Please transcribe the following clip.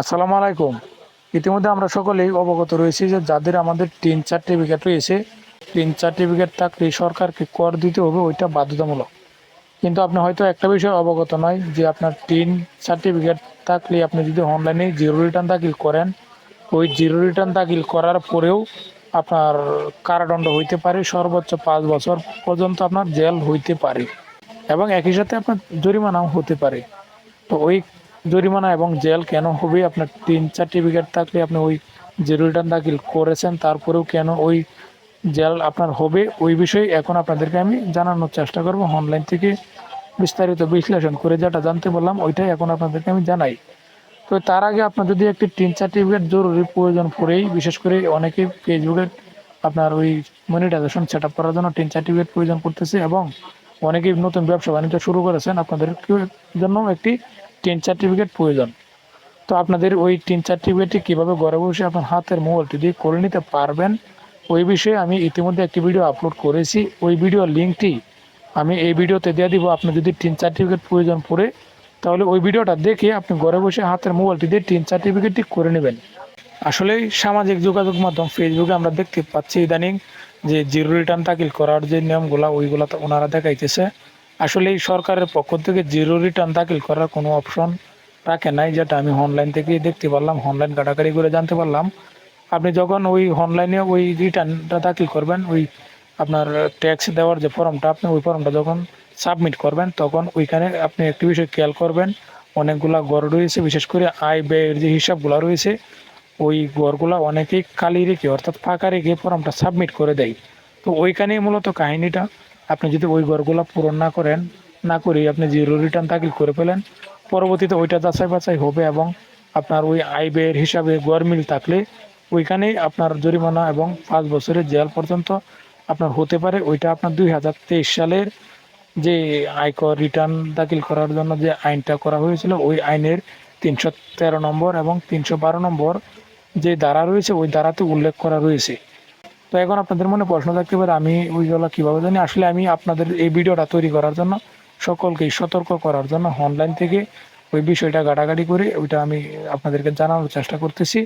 আসসালামু আলাইকুম। ইতিমধ্যে আমরা সকলেই অবগত রয়েছি যে যাদের আমাদের টিন সার্টিফিকেট রয়েছে টিন সার্টিফিকেট থাকলে সরকারকে কর দিতে হবে, ওইটা বাধ্যতামূলক। কিন্তু আপনি হয়তো একটা বিষয় অবগত নয় যে আপনার টিন সার্টিফিকেট থাকলে আপনি যদি অনলাইনে জিরো রিটার্ন দাখিল করেন, ওই জিরো রিটার্ন দাখিল করার পরেও আপনার কারাদণ্ড হইতে পারে, সর্বোচ্চ পাঁচ বছর পর্যন্ত আপনার জেল হইতে পারে এবং একই সাথে আপনার জরিমানাও হতে পারে। তো ওই জরিমানা এবং জেল কেন হবে? আপনার তিন সার্টিফিকেট থাকলে আপনি ওই যে রিটার্ন দাখিল করেছেন, তারপরেও কেন ওই জেল আপনার হবে? ওই বিষয়ে এখন আপনাদেরকে আমি জানানোর চেষ্টা করব। অনলাইন থেকে বিস্তারিত বিশ্লেষণ করে যেটা জানতে বললাম ওইটাই এখন আপনাদেরকে আমি জানাই। তো তার আগে আপনার যদি একটি টিন সার্টিফিকেট জরুরি প্রয়োজন পড়েই, বিশেষ করে অনেকেই ফেসবুকে আপনার ওই মনিটাইজেশন সেট আপ করার জন্য টিন সার্টিফিকেট প্রয়োজন করতেছে এবং অনেকেই নতুন ব্যবসা বাণিজ্য শুরু করেছেন, আপনাদের জন্য একটি টিন সার্টিফিকেট প্রয়োজন। তো আপনাদের ওই টিন সার্টিফিকেটটি কীভাবে ঘরে বসে আপনার হাতের মোবাইলটি দিয়ে করে নিতে পারবেন। ওই বিষয়ে আমি ইতিমধ্যে একটি ভিডিও আপলোড করেছি। ওই ভিডিওর লিঙ্কটি আমি এই ভিডিওতে দিয়ে দিব। আপনার যদি টিন সার্টিফিকেট প্রয়োজন পড়ে, তাহলে ওই ভিডিওটা দেখে আপনি ঘরে বসে হাতের মোবাইলটি দিয়ে টিন সার্টিফিকেটটি করে নেবেন। আসলে সামাজিক যোগাযোগ মাধ্যম ফেসবুকে আমরা দেখতে পাচ্ছি ইদানিং যে জিরো রিটার্ন দাখিল করার যে নিয়মগুলো ওইগুলো তো ওনারা দেখাইতেছে। আসলে এই সরকারের পক্ষ থেকে জিরো রিটার্ন দাখিল করার কোনো অপশন রাখে নাই, যেটা আমি অনলাইন থেকেই দেখতে পারলাম অনলাইন কাটাকাটি করে জানতে পারলাম। আপনি যখন ওই অনলাইনে ওই রিটার্নটা দাখিল করবেন, ওই আপনার ট্যাক্স দেওয়ার যে ফর্মটা আপনি ওই ফর্মটা যখন সাবমিট করবেন, তখন ওইখানে আপনি একটি বিষয় খেয়াল করবেন, অনেকগুলা গড় রয়েছে, বিশেষ করে আয় ব্যয়ের যে হিসাবগুলো রয়েছে, ওই গড়গুলো অনেকেই খালি রেখে, অর্থাৎ ফাঁকা রেখে ফর্মটা সাবমিট করে দেয়। তো ওইখানেই মূলত কাহিনীটা। আপনি যদি ওই গড়গুলো পূরণ না করেন, না করে আপনি জিরো রিটার্ন দাখিল করে ফেলেন, পরবর্তীতে ওইটা যাচাই বাছাই হবে এবং আপনার ওই আয় ব্যয়ের হিসাবে গড় মিল থাকলে ওইখানেই আপনার জরিমানা এবং পাঁচ বছরের জেল পর্যন্ত আপনার হতে পারে। ওইটা আপনার দুই হাজার তেইশ সালের যে আয়কর রিটার্ন দাখিল করার জন্য যে আইনটা করা হয়েছিল, ওই আইনের তিনশো তেরো নম্বর এবং তিনশো বারো নম্বর যে ধারা রয়েছে, ওই ধারাতে উল্লেখ করা রয়েছে। তো এখন আপনাদের মনে প্রশ্ন থাকতে পারে, আমি ওইগুলো কীভাবে জানি? আসলে আমি আপনাদের এই ভিডিওটা তৈরি করার জন্য সকলকেই সতর্ক করার জন্য অনলাইন থেকে ওই বিষয়টা ঘাটাঘাটি করে ওইটা আমি আপনাদেরকে জানানোর চেষ্টা করতেছি।